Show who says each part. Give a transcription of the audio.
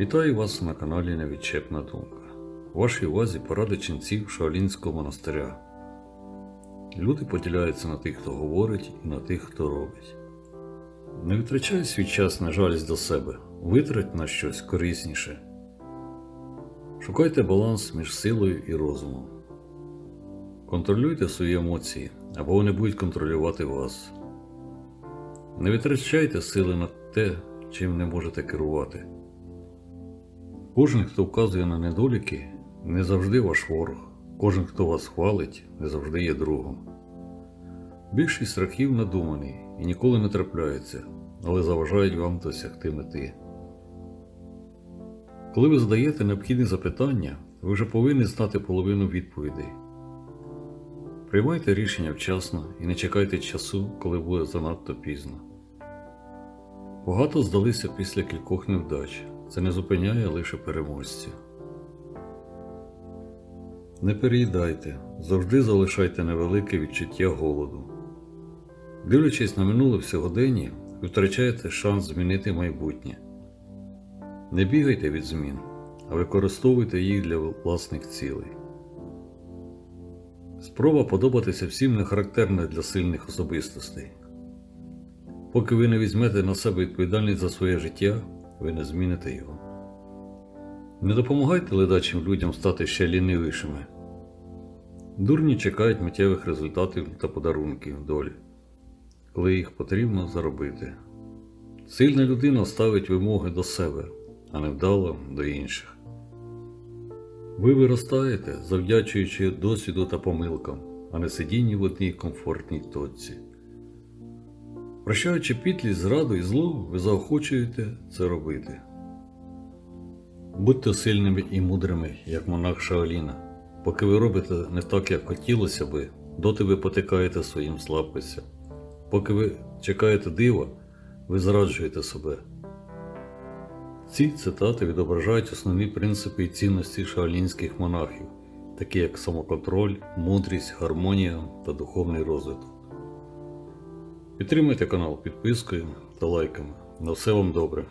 Speaker 1: Вітаю вас на каналі Невідчепна Думка. У вашій увазі поради ченців Шаолінського монастиря. Люди поділяються на тих, хто говорить, і на тих, хто робить. Не витрачай свій час на жалість до себе, витрать на щось корисніше. Шукайте баланс між силою і розумом. Контролюйте свої емоції, або вони будуть контролювати вас. Не витрачайте сили на те, чим не можете керувати. Кожен, хто вказує на недоліки, не завжди ваш ворог. Кожен, хто вас хвалить, не завжди є другом. Більшість страхів надумані і ніколи не трапляються, але заважають вам досягти мети. Коли ви задаєте необхідні запитання, ви вже повинні знати половину відповідей. Приймайте рішення вчасно і не чекайте часу, коли буде занадто пізно. Багато здалися після кількох невдач. Це не зупиняє лише переможців. Не переїдайте, завжди залишайте невелике відчуття голоду. Дивлячись на минуле в сьогоденні, ви втрачаєте шанс змінити майбутнє. Не бігайте від змін, а використовуйте їх для власних цілей. Спроба подобатися всім не характерна для сильних особистостей. Поки ви не візьмете на себе відповідальність за своє життя, ви не зміните його. Не допомагайте ледачим людям стати ще лінивішими. Дурні чекають миттєвих результатів та подарунків долі, коли їх потрібно заробити. Сильна людина ставить вимоги до себе, а невдало до інших. Ви виростаєте, завдячуючи досвіду та помилкам, а не сидінні в одній комфортній точці. Прощаючи пітлі зраду і зло, ви заохочуєте це робити. Будьте сильними і мудрими, як монах Шаоліна. Поки ви робите не так, як хотілося би, доти ви потикаєте своїм слабкостям. Поки ви чекаєте дива, ви зраджуєте себе. Ці цитати відображають основні принципи і цінності шаолінських монахів, такі як самоконтроль, мудрість, гармонія та духовний розвиток. Підтримуйте канал підпискою та лайками. На все вам добре!